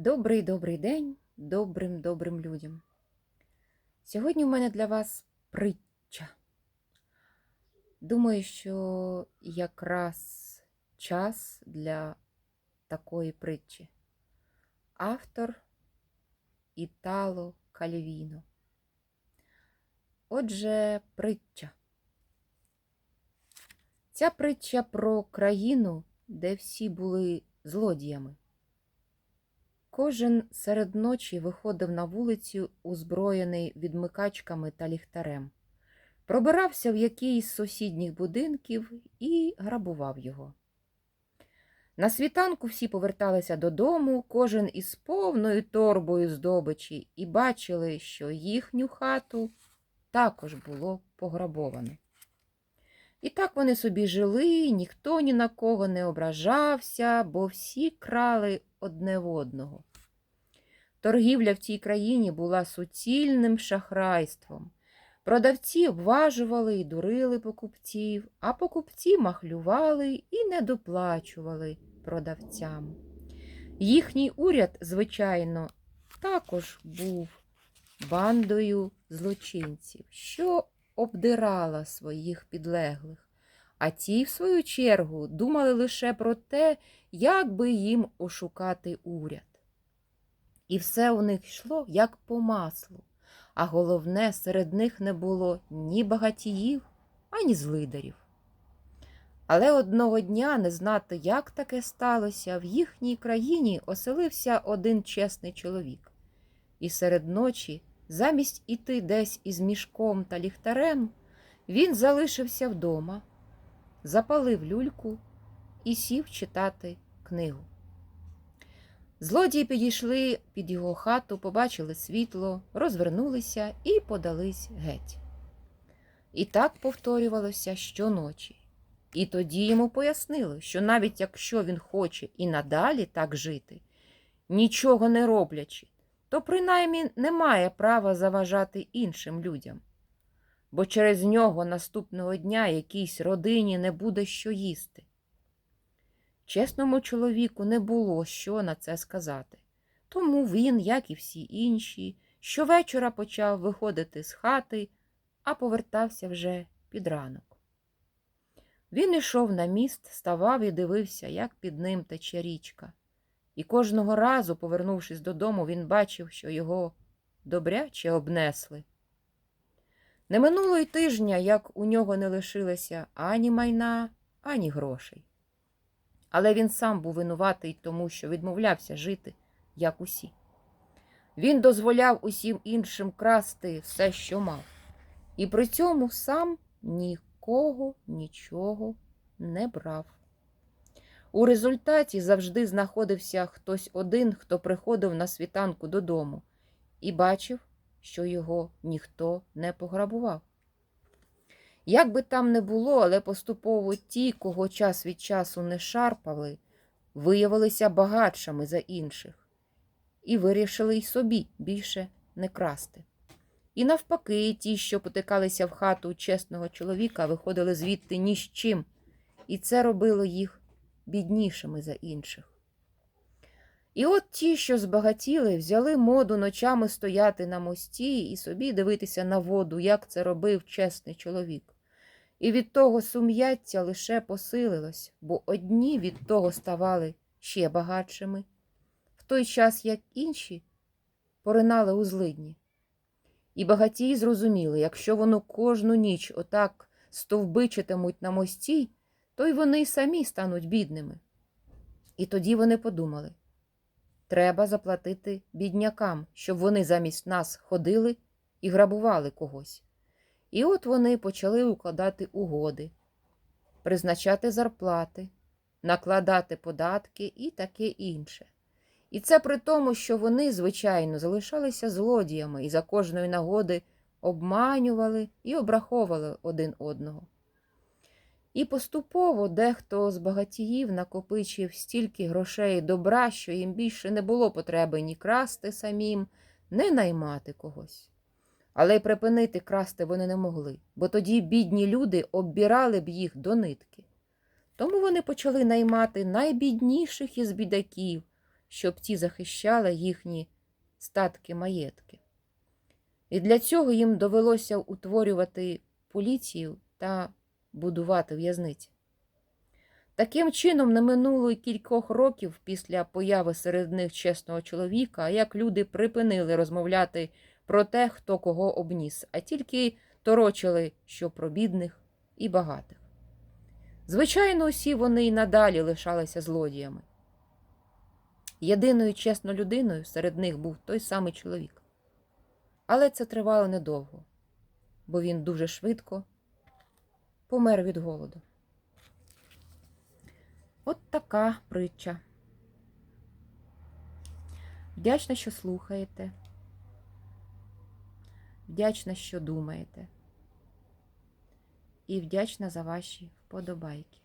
Добрий добрий день добрим добрим людям. Сьогодні у мене для вас притча. Думаю, що якраз час для такої притчі. Автор Італо Кальвіно. Отже, притча. Ця притча про країну, де всі були злодіями. Кожен серед ночі виходив на вулицю, озброєний відмикачками та ліхтарем, пробирався в якийсь з сусідніх будинків і грабував його. На світанку всі поверталися додому, кожен із повною торбою здобичі, і бачили, що їхню хату також було пограбовано. І так вони собі жили, ніхто ні на кого не ображався, бо всі крали одне в одного. Торгівля в цій країні була суцільним шахрайством. Продавці обважували і дурили покупців, а покупці махлювали і недоплачували продавцям. Їхній уряд, звичайно, також був бандою злочинців, що обдирала своїх підлеглих, а ті, в свою чергу, думали лише про те, як би їм ошукати уряд. І все у них йшло як по маслу, а головне, серед них не було ні багатіїв, ані злидарів. Але одного дня не знати, як таке сталося, в їхній країні оселився один чесний чоловік, і серед ночі, замість іти десь із мішком та ліхтарем, він залишився вдома, запалив люльку і сів читати книгу. Злодії підійшли під його хату, побачили світло, розвернулися і подались геть. І так повторювалося щоночі. І тоді йому пояснили, що навіть якщо він хоче і надалі так жити, нічого не роблячи, то принаймні не має права заважати іншим людям, бо через нього наступного дня якійсь родині не буде що їсти. Чесному чоловіку не було що на це сказати. Тому він, як і всі інші, щовечора почав виходити з хати, а повертався вже під ранок. Він ішов на міст, ставав і дивився, як під ним тече річка. І кожного разу, повернувшись додому, він бачив, що його добряче обнесли. Не минуло й тижня, як у нього не лишилося ані майна, ані грошей. Але він сам був винуватий тому, що відмовлявся жити, як усі. Він дозволяв усім іншим красти все, що мав, і при цьому сам нікого нічого не брав. У результаті завжди знаходився хтось один, хто приходив на світанку додому, і бачив, що його ніхто не пограбував. Як би там не було, але поступово ті, кого час від часу не шарпали, виявилися багатшими за інших і вирішили й собі більше не красти. І навпаки, ті, що потикалися в хату чесного чоловіка, виходили звідти ні з чим, і це робило їх біднішими за інших. І от ті, що збагатіли, взяли моду ночами стояти на мості і собі дивитися на воду, як це робив чесний чоловік. І від того сум'яття лише посилилось, бо одні від того ставали ще багатшими, в той час як інші поринали у злидні. І багатії зрозуміли, якщо воно кожну ніч отак стовбичитимуть на мості, то й вони самі стануть бідними. І тоді вони подумали треба заплатити біднякам, щоб вони замість нас ходили і грабували когось. І от вони почали укладати угоди, призначати зарплати, накладати податки і таке інше. І це при тому, що вони, звичайно, залишалися злодіями і за кожної нагоди обманювали і обраховували один одного. І поступово дехто з багатіїв накопичив стільки грошей і добра, що їм більше не було потреби ні красти самим, ні наймати когось. Але й припинити красти вони не могли, бо тоді бідні люди оббірали б їх до нитки. Тому вони почали наймати найбідніших із бідаків, щоб ті захищали їхні статки маєтки. І для цього їм довелося утворювати поліцію та будувати в'язниці. Таким чином, не минуло й кількох років після появи серед них чесного чоловіка, як люди припинили розмовляти про те, хто кого обніс, а тільки торочили, що про бідних і багатих. Звичайно, усі вони й надалі лишалися злодіями. Єдиною чесною людиною серед них був той самий чоловік. Але це тривало недовго, бо він дуже швидко помер від голоду. От така притча. Вдячна, що слухаєте. Вдячна, що думаєте. І вдячна за ваші вподобайки.